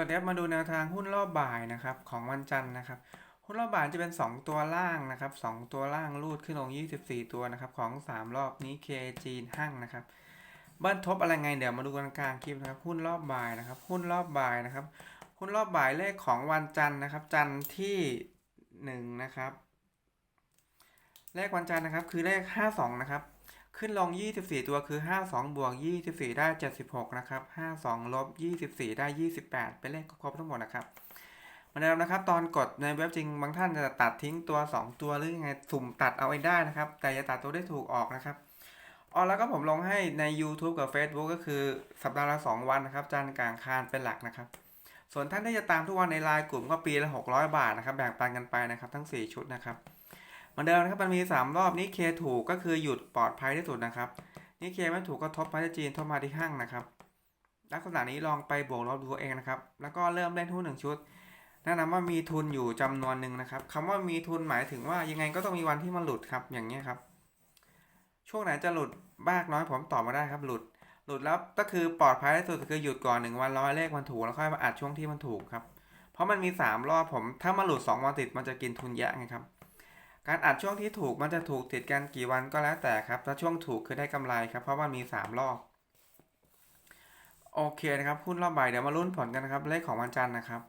วัสดีครับมาดูแนวทางหุ้นรอบบ่ายนะครับของวันจันทร์นะครับ หุ้นรอบบ่ายจะเป็น 2 ตัวล่างนะครับ 2 ตัวล่างรูดขึ้นลง 24 ตัวนะครับของ 3 รอบนี้เคจีนห้างนะครับเบิ้ลทบอะไรไงเดี๋ยวมาดูกันกลางคลิปนะครับหุ้นรอบบ่ายนะครับหุ้นรอบบ่ายนะครับหุ้นรอบบ่ายเลขของวันจันทร์นะครับ จันทร์ที่1นะครับเลขวันจันทร์นะครับคือเลข 52 นะครับ ขึ้นลง 24 ตัวคือ 52 บวก 24 ได้ 76 นะครับ 52 ลบ 24 ได้ 28 เป็นเลขครบทั้งหมดนะครับเหมือนเดิมนะครับ ตอนกดในเว็บจริงบางท่านจะตัดทิ้งตัว 2 ตัวหรือยังไงสุ่มตัดเอาไว้ได้นะครับ แต่อย่าตัดตัวได้ถูกออกนะครับอ๋อแล้วก็ผมลงให้ใน YouTube กับ Facebook ก็คือสัปดาห์ละ 2 วันนะครับ จันทร์กลางคารเป็นหลักนะครับ ส่วนท่านที่จะตามทุกวันในไลน์กลุ่มก็ปีละ 600 บาทนะครับ แบ่งปันกันไปนะครับ ทั้ง 4 ชุดนะครับ มือนเดิมนะครับมันมี 3 รอบนี้เคถูกก็คือหยุดปลอดภัยที่สุดนะครับ นี่เคไม่ถูกก็ทบมาที่จีนทบมาที่ห้างนะครับ ลักษณะนี้ลองไปบวกลบดูเองนะครับ แล้วก็เริ่มเล่นหุ้นหนึ่งชุด แนะนำว่ามีทุนอยู่จำนวนหนึ่งนะครับคำว่ามีทุนหมายถึงว่ายังไงก็ต้องมีวันที่มันหลุดครับ อย่างนี้ครับ ช่วงไหนจะหลุดบ้างน้อยผมตอบมาได้ครับ หลุด หลุดแล้วก็คือปลอดภัยที่สุดคือหยุดก่อนหนึ่งวันร้อยเลขมันถูกแล้วค่อยมาอัดช่วงที่มันถูกครับ เพราะมันมีสามรอบผม ถ้ามาหลุดสองวันติดมันจะกินทุนเยอะไงครับ การอัดช่วงที่ถูกมันจะถูกติดกันกี่วันก็แล้วแต่ครับ ถ้าช่วงถูกคือได้กำไรครับ เพราะว่ามี 3 รอบ โอเคนะครับหุ้นรอบบ่ายเดี๋ยวมาลุ้นผลกันนะครับ เลขของวันจันทร์นะครับ